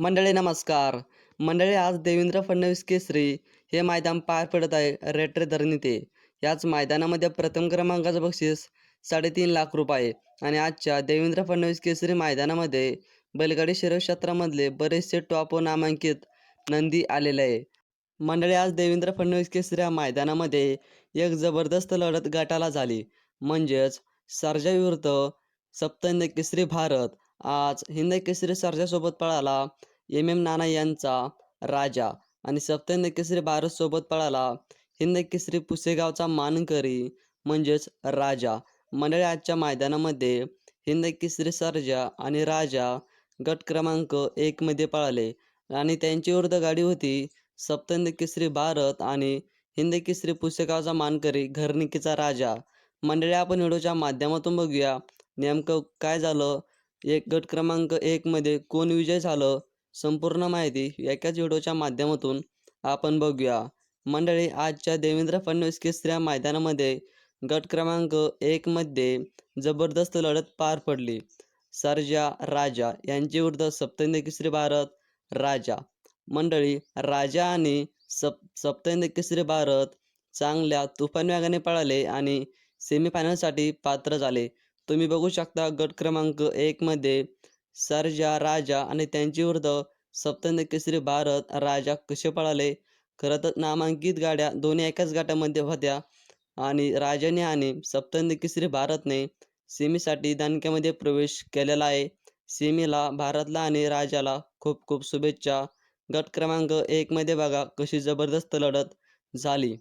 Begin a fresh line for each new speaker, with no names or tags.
मंडळी नमस्कार. मंडळी आज देवेंद्र फडणवीस केसरी हे मैदान पार पडत आहे रेटरे धरणीते. याच मैदानामध्ये प्रथम क्रमांकाचं बक्षीस साडेतीन लाख रुपये आणि आजच्या देवेंद्र फडणवीस केसरी मैदानामध्ये बैलगाडी शरीर क्षेत्रामधले बरेचसे टॉप व नामांकित नंदी आलेले आहे. मंडळी आज देवेंद्र फडणवीस केसरी या मैदानामध्ये एक जबरदस्त लढत गटाला झाली. म्हणजेच सर्जा विरुद्ध सप्तहिंद केसरी भारत आज हिंद केसरी सर्जासोबत पळाला एम एम नाना यांचा राजा आणि सप्तहिंद केसरी भारतसोबत पळाला. हिंद केसरी पुसेगावचा मानकरी म्हणजेच राजा. मंडळी आजच्या मैदानामध्ये हिंद केसरी सर्जा आणि राजा गट क्रमांक एकमध्ये पळाले आणि त्यांची विरुद्ध गाडी होती सप्तहिंद केसरी भारत आणि हिंद केसरी पुसेगावचा मानकरी घरनिकीचा राजा. मंडळी आपण व्हिडिओच्या माध्यमातून बघूया नेमकं काय झालं एक गट क्रमांक एकमध्ये कोण विजय झालं संपूर्ण माहिती एकाच व्हिडिओच्या माध्यमातून आपण बघूया. मंडळी आजच्या देवेंद्र फडणवीस केसऱ्या या मैदानामध्ये गट क्रमांक एकमध्ये जबरदस्त लढत पार पडली. सर्जा राजा यांची विरुद्ध सप्तेंद्र केसरी भारत राजा. मंडळी राजा आणि सप सप्तेंद्र केसरी भारत चांगल्या तुफान वेगाने पळाले आणि सेमीफायनलसाठी पात्र झाले. तुम्ही बघू शकता गट क्रमांक एकमध्ये सर्जा राजा आणि त्यांची विरुद्ध सप्तंद केसरी भारत राजा कसे पळाले? खरं तर नामांकित गाड्या दोन्ही एकाच गटामध्ये होत्या आणि राजाने आणि सप्तंद केसरी भारतने सेमीसाठी दानक्यामध्ये प्रवेश केलेला आहे. सेमीला भारतला आणि राजाला खूप खूप शुभेच्छा. गट क्रमांक एकमध्ये बघा कशी जबरदस्त लढत झाली.